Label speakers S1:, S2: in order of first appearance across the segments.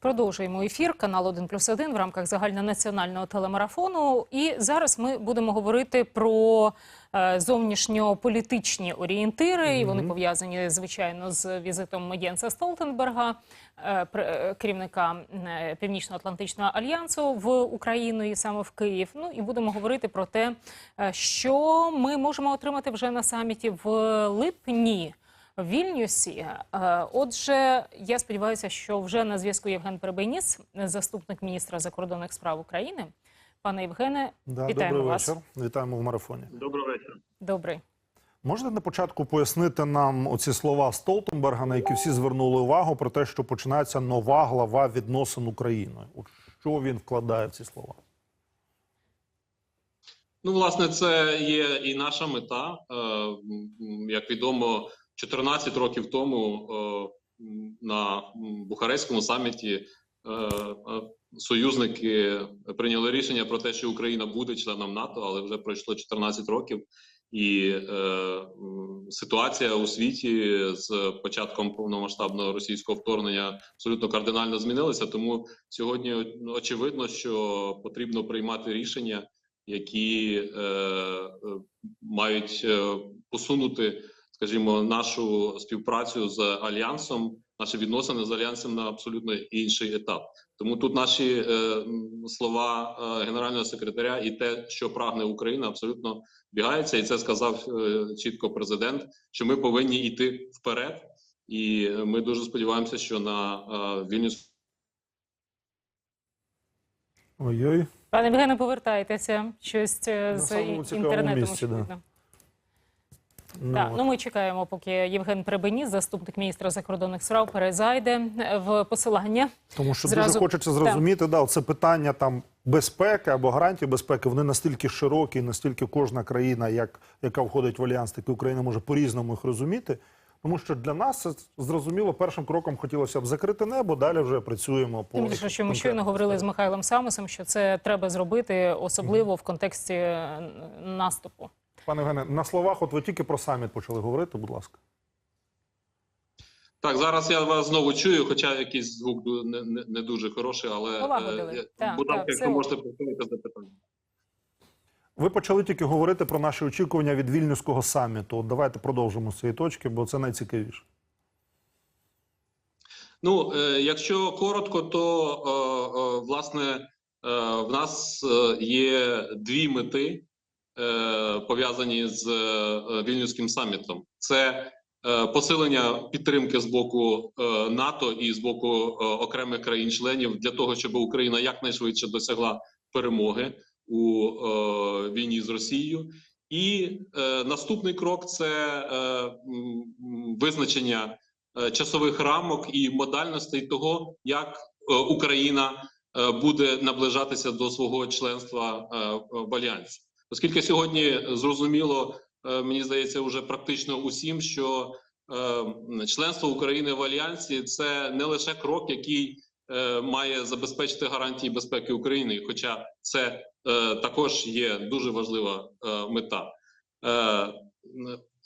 S1: Продовжуємо ефір канал 1 плюс 1 в рамках загальнонаціонального телемарафону. І зараз ми будемо говорити про е, зовнішньополітичні орієнтири. І вони пов'язані звичайно з візитом Єнса Столтенберга, е, е, керівника е, Північно-Атлантичного альянсу в Україну і саме в Київ. Ну і будемо говорити про те, що ми можемо отримати вже на саміті в липні. В Вільнюсі. Е, Отже, я сподіваюся, що вже на зв'язку Євген Перебейніс, заступник міністра закордонних справ України. Пане Євгене,
S2: Да,
S1: вітаємо
S2: добрий
S1: вас.
S2: вечір. Вітаємо в марафоні.
S3: Доброго вечора.
S1: Добрий.
S2: Можете на початку пояснити нам оці слова Столтенберга, на які всі звернули увагу про те, що починається нова глава відносин Україною? От що він вкладає в ці слова?
S3: Ну, власне, це є і наша мета. Е, Як відомо, 14 років тому е, на Бухарестському саміті е, е, союзники прийняли рішення про те, що Україна буде членом НАТО, але вже пройшло 14 років. І ситуація у світі з початком повномасштабного російського вторгнення абсолютно кардинально змінилася. Тому сьогодні очевидно, що потрібно приймати рішення, які мають посунути, скажімо, нашу співпрацю з альянсом, наші відносини з альянсом на абсолютно інший етап. Тому тут наші е, слова е, генерального секретаря і те, що прагне Україна, абсолютно бігається, і це сказав е, чітко президент. Що ми повинні йти вперед, і ми дуже сподіваємося, що на е, Вільнюс
S2: Ой-ой.
S1: Пане Євгене, повертайтеся. Щось е,
S2: На
S1: з
S2: самому цікавому
S1: інтернетом.
S2: місці, да. Ну,
S1: Так, ну ми чекаємо, поки Євген Перебеніс, заступник міністра закордонних справ, перезайде в посилання.
S2: Тому що
S1: зразу-
S2: дуже хочеться зрозуміти, да, це питання там безпеки або гарантії безпеки, вони настільки широкі, настільки кожна країна, як, яка входить в альянс, так і Україна може по-різному їх розуміти. Тому що для нас це зрозуміло, першим кроком хотілося б закрити небо, далі вже працюємо по
S1: Тим більше, що ми щойно говорили з. Михайлом Самосом, що це треба зробити, особливо в контексті е, наступу.
S2: Пане Євгене, на словах, от ви тільки про саміт почали говорити, будь ласка.
S3: Так, зараз я вас знову чую, хоча якийсь звук не, не, не дуже хороший, але е,
S1: Так,
S3: будь ласка, якщо можете повторити запитання.
S2: Ви почали тільки говорити про наші очікування від вільнюського саміту. От давайте продовжимо з цієї точки, бо це найцікавіше.
S3: Ну, е, якщо коротко, то е, е, власне е, в нас е, є дві мети пов'язані з е, вільнюським самітом. Це е, посилення підтримки з боку е, НАТО і з боку е, окремих країн-членів для того, щоб Україна якнайшвидше досягла перемоги у е, війні з Росією. І е, наступний крок це е, визначення е, часових рамок і модальностей того, як е, Україна е, буде наближатися до свого членства е, в альянсі, оскільки сьогодні зрозуміло, е, мені здається, вже практично усім, що е, членство України в альянсі це не лише крок, який е, має забезпечити гарантії безпеки України, хоча це також є дуже важлива мета.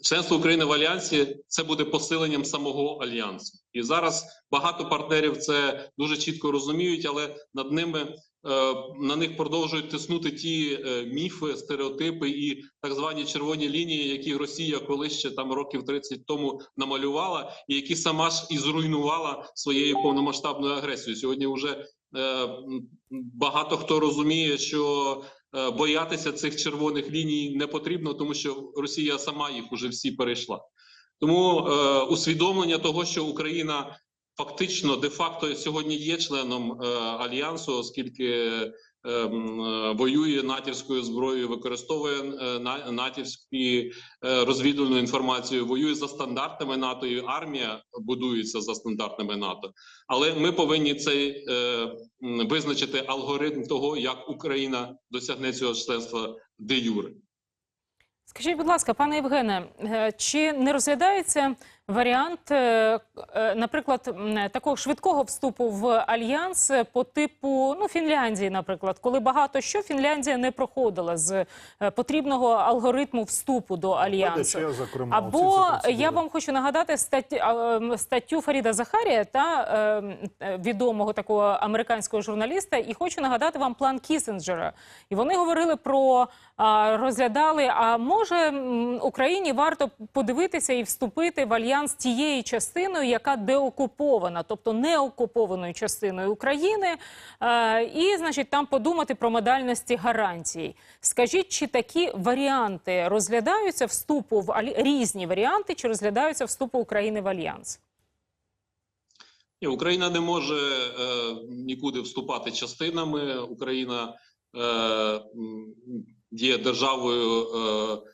S3: Членство України в альянсі це буде посиленням самого альянсу, і зараз багато партнерів це дуже чітко розуміють, але над ними на них продовжують тиснути ті е, міфи, стереотипи і так звані червоні лінії, які Росія колись ще там років 30 тому намалювала, і які сама ж і зруйнувала своєю повномасштабною агресією. Сьогодні вже е, багато хто розуміє, що е, боятися цих червоних ліній не потрібно, тому що Росія сама їх уже всі перейшла. Тому е, усвідомлення того, що Україна фактично де-факто сьогодні є членом е, альянсу, оскільки е, е, воює натівською зброєю, використовує е, на- е, розвідувальну інформацію, воює за стандартами НАТО, і армія будується за стандартами НАТО. Але ми повинні цей е, визначити алгоритм того, як Україна досягне цього членства де юре.
S1: Скажіть, будь ласка, пане Євгене, е, чи не розглядається варіант, е, е, наприклад, такого швидкого вступу в альянс е, по типу ну Фінляндії, наприклад, коли багато що Фінляндія не проходила з е, потрібного алгоритму вступу до альянсу. Або я вам хочу нагадати статтю, статтю Фаріда Захарія та ем, е, відомого такого американського журналіста, і хочу нагадати вам план Кісінджера. І вони говорили про розглядали. А може Україні варто подивитися і вступити в альянс тією частиною, яка деокупована, тобто не окупованою частиною України, е, і значить там подумати про модальності гарантій. Скажіть, чи такі варіанти розглядаються вступу в різні варіанти, чи розглядаються вступу України в альянс?
S3: Ні, Україна не може е, нікуди вступати частинами. Україна е, є державою, е,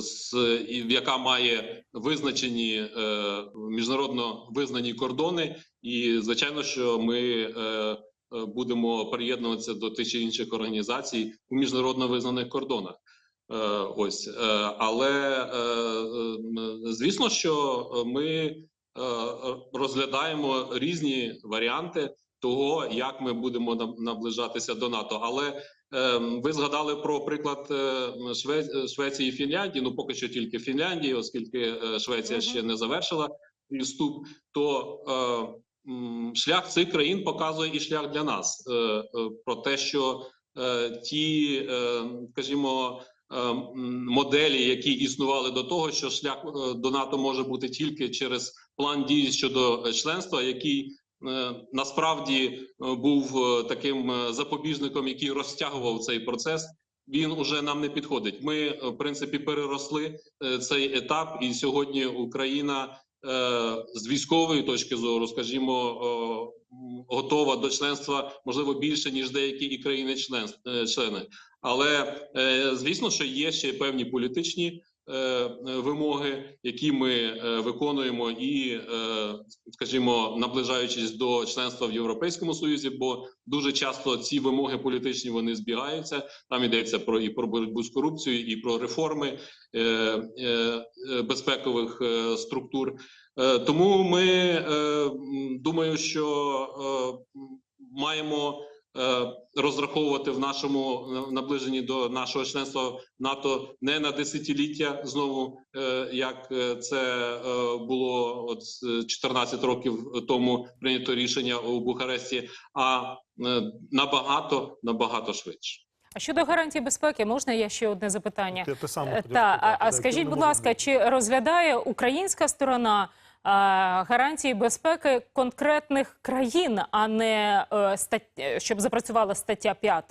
S3: з, яка має визначені е, міжнародно визнані кордони, і звичайно, що ми е, е, будемо приєднуватися до тих чи інших організацій у міжнародно визнаних кордонах. Е, ось, е, але е, е, звісно, що ми е, розглядаємо різні варіанти того, як ми будемо наближатися до НАТО. Але е, ви згадали про приклад е, Шве- Швеції і Фінляндії. Ну поки що тільки Фінляндії, оскільки е, Швеція
S1: Мгм.
S3: ще не завершила вступ, то е, шлях цих країн показує і шлях для нас е, про те, що е, ті, е, скажімо. Моделі, які існували до того, що шлях до НАТО може бути тільки через план дій щодо членства, який насправді е, був е, таким е, запобіжником, який розтягував цей процес. Він уже нам не підходить. Ми е, в принципі переросли е, цей етап, і сьогодні Україна е, з військової точки зору, скажімо, готова до членства можливо більше ніж деякі і країни член, е, члени. Але е, звісно, що є ще певні політичні е, е, вимоги, які ми е, виконуємо, і е, скажімо, наближаючись до членства в Європейському Союзі, бо дуже часто ці вимоги політичні вони збігаються. Там йдеться про і про боротьбу з корупцією, і про реформи е, е, е, безпекових е, структур. Е, тому ми е, думаю, що е, маємо е, розраховувати в нашому е, наближенні до нашого членства НАТО не на десятиліття знову, е, як е, це е, було от 14 років тому прийнято рішення у Бухаресті, а е, набагато набагато швидше.
S1: А щодо гарантій безпеки, можна я ще одне запитання?
S2: Те- те саме
S1: Е, Та, а, а скажіть, будь ласка, чи розглядає українська сторона гарантії безпеки конкретних країн, а не е, щоб запрацювала стаття 5?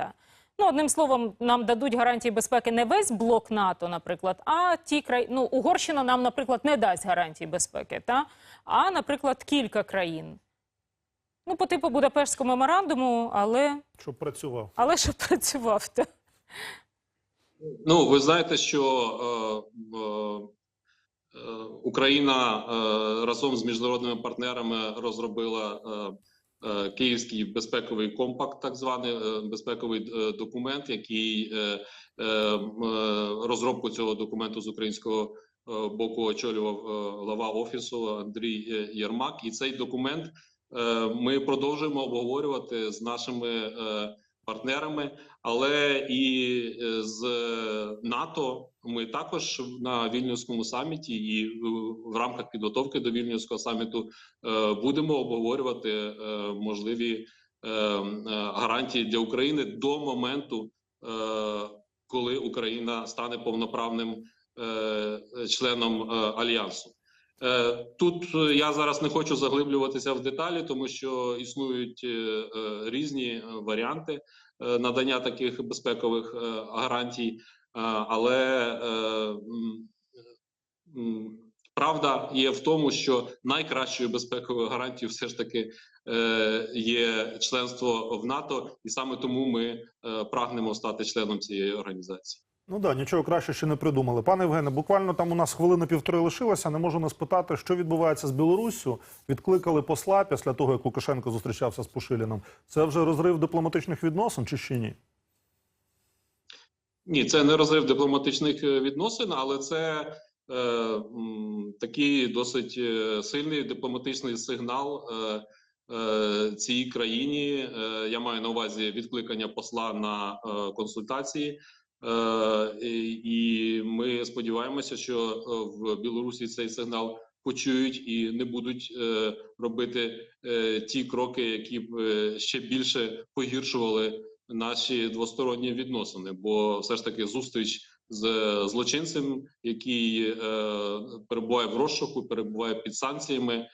S1: Ну, одним словом, нам дадуть гарантії безпеки не весь блок НАТО, наприклад, а ті країни. Ну, Угорщина нам, наприклад, не дасть гарантії безпеки, та? а, наприклад, кілька країн. Ну, по типу Будапештського меморандуму, але,
S2: Щоб працював.
S1: але щоб працював. Та.
S3: Ну, ви знаєте, що е, е, Україна е, разом з міжнародними партнерами розробила е, е, Київський безпековий компакт, так званий е, безпековий е, документ, який е, е, е, розробку цього документу з українського е, боку очолював е, глава офісу Андрій е, Єрмак. І цей документ е, ми продовжуємо обговорювати з нашими е, партнерами. Але і е, з НАТО ми також на вільнюському саміті і е, в рамках підготовки до вільнюського саміту е, будемо обговорювати е, можливі е, е, гарантії для України до моменту, е, коли Україна стане повноправним е, членом е, альянсу. Е, Тут е, я зараз не хочу заглиблюватися в деталі, тому що існують е, е, різні е, варіанти е, надання таких безпекових е, гарантій, е, але е, правда є в тому, що найкращою безпековою гарантією все ж таки е, є членство в НАТО, і саме тому ми е, прагнемо стати членом цієї організації.
S2: Ну да, нічого краще ще не придумали. Пане Євгене, буквально там у нас хвилина півтори лишилося. Не можу не спитати, що відбувається з Білоруссю. Відкликали посла після того, як Лукашенко зустрічався з Пушиліном. Це вже розрив дипломатичних відносин чи ще ні?
S3: Ні, це не розрив дипломатичних е, відносин, але це е, такий досить е, сильний дипломатичний сигнал е, е, цій країні. Е, я маю на увазі відкликання посла на е, консультації. Е, і- ми сподіваємося, що е, в Білорусі цей сигнал почують і не будуть е, робити ті кроки, які б ще більше погіршували наші двосторонні відносини. Бо все ж таки зустріч з злочинцем, який перебуває в розшуку, перебуває під санкціями.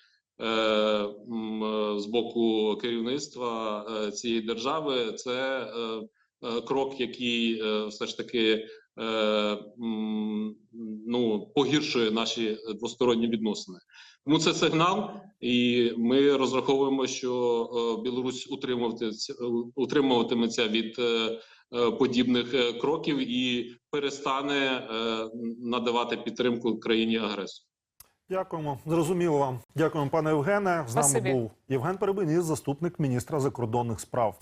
S3: З боку керівництва цієї держави це крок, який е, все ж таки е, ну погіршує наші двосторонні відносини. Тому це сигнал, і ми розраховуємо, що е, Білорусь утримуватиметься, від е, е, подібних е, кроків і перестане е, надавати підтримку країні агресору.
S2: Дякуємо. Зрозуміло вам. Дякуємо, пане Євгене. З нами
S1: Спасибі.
S2: був Євген Перебиніс, заступник міністра закордонних справ.